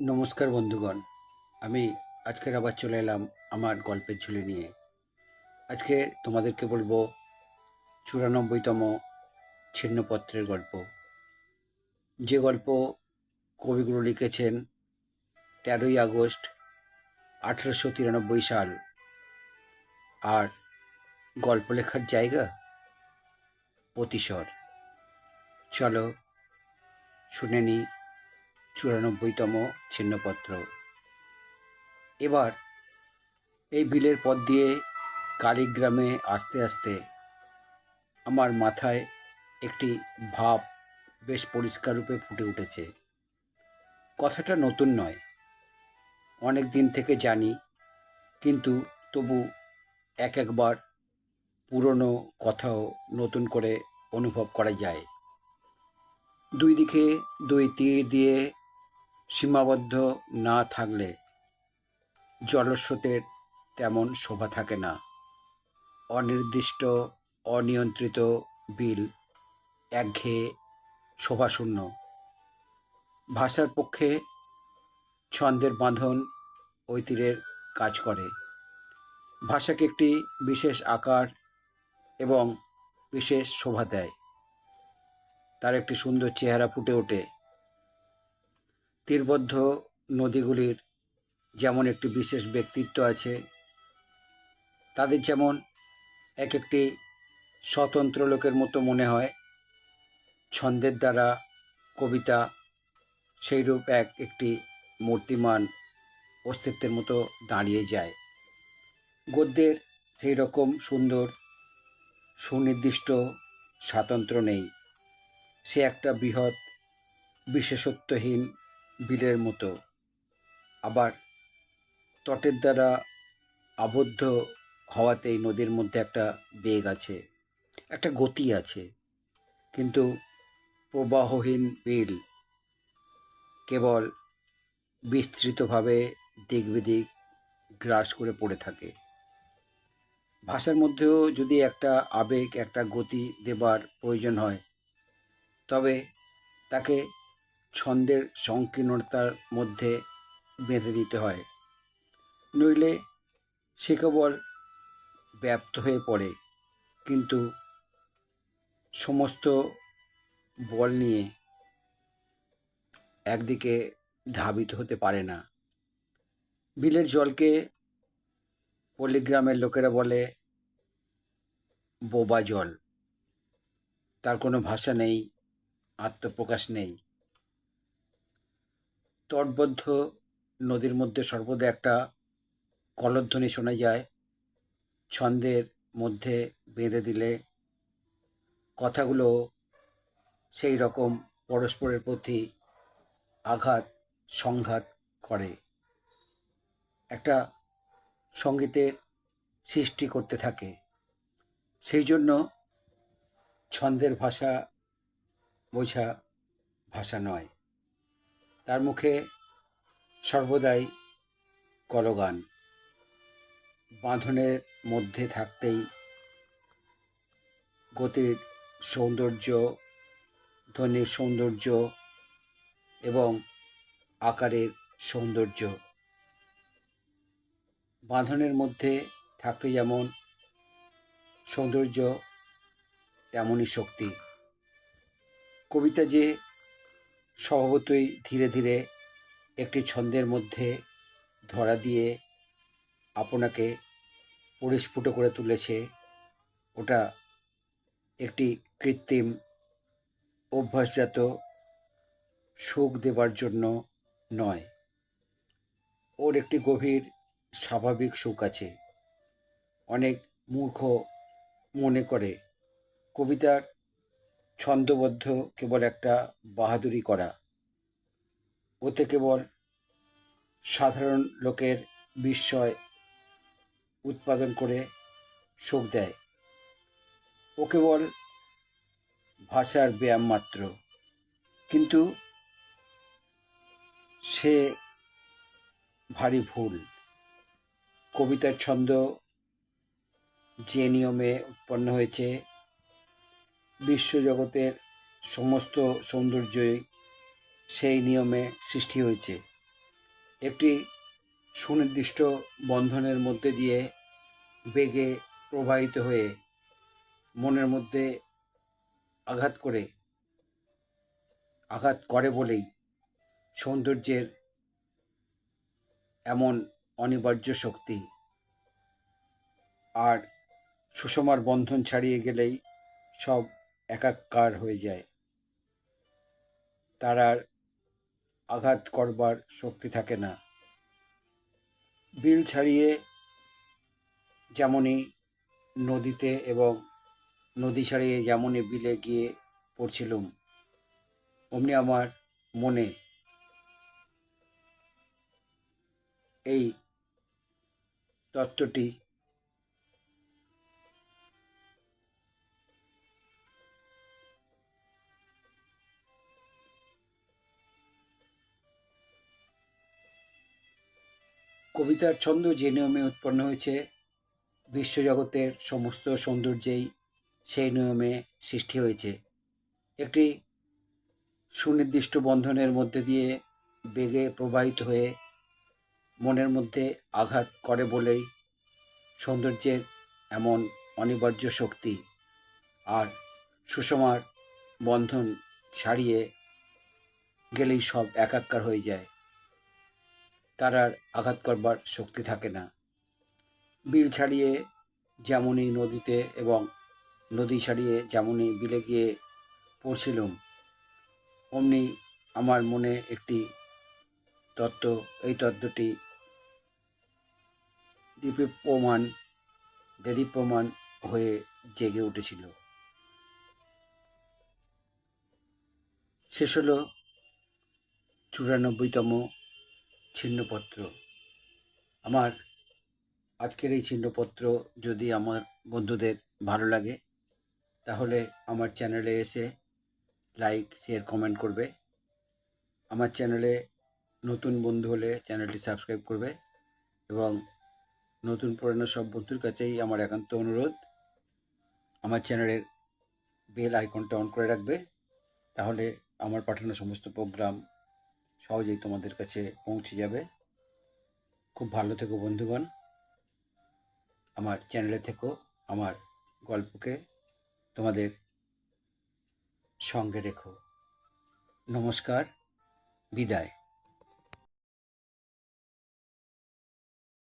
নমস্কার বন্ধুগণ। আমি আজকের আবার চলে এলাম আমার গল্পের ঝুলি নিয়ে। আজকে তোমাদেরকে বলব চুরানব্বইতম ছিন্নপত্রের গল্প। যে গল্প কবিগুরু লিখেছেন তেরোই আগস্ট আঠেরোশো তিরানব্বই সাল। আর গল্প লেখার জায়গা প্রতিশর চলো শুনে নিই। চুরানব্বইতম ছিন্নপত্র। এবার এই বিলের পথ দিয়ে কালীগ্রামে আসতে আসতে আমার মাথায় একটি ভাব বেশ পরিষ্কার রূপে ফুটে উঠেছে। কথাটা নতুন নয়। অনেক দিন থেকে জানি, কিন্তু তবু এক একবার পুরনো কথাও নতুন করে অনুভব করা যায়। দুই দিকে দুই তীর দিয়ে সীমাবদ্ধ না থাকলে জলস্রোতের তেমন শোভা থাকে না। অনির্দিষ্ট, অনিয়ন্ত্রিত বিল একঘেয়ে শোভাশূন্য। ভাষার পক্ষে ছন্দের বাঁধন ওই তীরের কাজ করে। ভাষাকে একটি বিশেষ আকার এবং বিশেষ শোভা দেয়। তার একটি সুন্দর চেহারা ফুটে ওঠে। তীরবদ্ধ নদীগুলির যেমন একটি বিশেষ ব্যক্তিত্ব আছে, তাদের যেমন এক একটি স্বতন্ত্র লোকের মতো মনে হয়, ছন্দের দ্বারা কবিতা সেইরূপ এক একটি মূর্তিমান অস্তিত্বের মতো দাঁড়িয়ে যায়। গদ্যের সেই রকম সুন্দর, সুনির্দিষ্ট স্বাতন্ত্র নেই। সে একটা বৃহৎ, বিশেষত্বহীন বিলের মতো। আবার তটের দ্বারা আবদ্ধ হওয়াতেই নদীর মধ্যে একটা বেগ আছে, একটা গতি আছে। কিন্তু প্রবাহহীন বিল কেবল বিস্তৃতভাবে দিক বিদিক গ্রাস করে পড়ে থাকে। ভাষার মধ্যেও যদি একটা আবেগ, একটা গতি দেবার প্রয়োজন হয়, তবে তাকে ছন্দের সংকীর্ণতার মধ্যে বেঁধে দিতে হয়। নইলে সে কেবল ব্যপ্ত হয়ে পড়ে। কিন্তু সমস্ত বল নিয়ে একদিকে ধাবিত হতে পারে না। বিলের জলকে পল্লীগ্রামের লোকেরা বলে বোবা জল। তার কোনো ভাষা নেই, আত্মপ্রকাশ নেই। তটবদ্ধ নদীর মধ্যে সর্বদা একটা কলধ্বনি শোনা যায়। ছন্দের মধ্যে বেঁধে দিলে কথাগুলো সেই রকম পরস্পরের প্রতি আঘাত, সংঘাত করে। একটা সঙ্গীতের সৃষ্টি করতে থাকে। সেই জন্য ছন্দের ভাষা বোঝা ভাষা নয়। তার মুখে সর্বদাই কলগান। বাঁধনের মধ্যে থাকতেই গতির সৌন্দর্য, ধ্বনির সৌন্দর্য এবং আকারের সৌন্দর্য। বাঁধনের মধ্যে থাকতে যেমন সৌন্দর্য, তেমনই শক্তি। কবিতা যে স্বভাবতই ধীরে ধীরে একটি ছন্দের মধ্যে ধরা দিয়ে আপনাকে পরিস্ফুট করে তুলেছে। ওটা একটি কৃত্রিম অভ্যাসজাত সুখ দেবার জন্য নয়। ওর একটি গভীর স্বাভাবিক সুখ আছে। অনেক মূর্খ মনে করে। কবিতার ছন্দবদ্ধ কেবল একটা বাহাদুরি করা। ওতে কেবল সাধারণ লোকের বিস্ময় উৎপাদন করে শোক দেয়। ও কেবল ভাষার ব্যায়াম মাত্র। কিন্তু সে ভারী ভুল। কবিতার ছন্দ যে নিয়মে উৎপন্ন হয়েছে বিশ্বজগতের সমস্ত সৌন্দর্যই সেই নিয়মে সৃষ্টি হয়েছে। একটি সুনির্দিষ্ট বন্ধনের মধ্যে দিয়ে বেগে প্রবাহিত হয়ে মনের মধ্যে আঘাত করে আঘাত করে বলেই সৌন্দর্যের এমন অনিবার্য শক্তি। আর সুষমার বন্ধন ছাড়িয়ে গেলেই সব একাকার হয়ে যায়। তার আর আঘাত করবার শক্তি থাকে না। বিল ছাড়িয়ে যেমনই নদীতে এবং নদী ছাড়িয়ে যেমনই বিলে গিয়ে পড়ছিলুম, অমনি আমার মনে এই তত্ত্বটি কবিতার ছন্দ যে নিয়মে উৎপন্ন হয়েছে, বিশ্বজগতের সমস্ত সৌন্দর্যেই সেই নিয়মে সৃষ্টি হয়েছে। একটি সুনির্দিষ্ট বন্ধনের মধ্যে দিয়ে বেগে প্রবাহিত হয়ে মনের মধ্যে আঘাত করে বলেই সৌন্দর্যের এমন অনিবার্য শক্তি আর সুষমার বন্ধন ছাড়িয়ে গেলেই সব একাকার হয়ে যায়। তার আর আঘাত করবার শক্তি থাকে না। বিল ছাড়িয়ে যেমনই নদীতে এবং নদী ছাড়িয়ে যেমনই বিলে গিয়ে পড়ছিলুম, অমনি আমার মনে একটি তত্ত্ব, এই তত্ত্বটি দীপমান দেদীপ্যমান হয়ে জেগে উঠেছিল। শেষ হলো চুরানব্বইতম ছিন্নপত্র। আমার আজকের এই ছিন্নপত্র যদি আমার বন্ধুদের ভালো লাগে, তাহলে আমার চ্যানেলে এসে লাইক, শেয়ার, কমেন্ট করবে। আমার চ্যানেলে নতুন বন্ধু হলে চ্যানেলটি সাবস্ক্রাইব করবে এবং নতুন পুরানো সব বন্ধুর কাছেই আমার একান্ত অনুরোধ, আমার চ্যানেলের বেল আইকনটা অন করে রাখবে। তাহলে আমার পাঠানো সমস্ত প্রোগ্রাম সহজেই তোমাদের কাছে পৌঁছে যাবে। খুব ভালো থেকো বন্ধুগণ। আমার চ্যানেলে থেকো, আমার গল্পকে তোমাদের সঙ্গে রেখো। নমস্কার, বিদায়।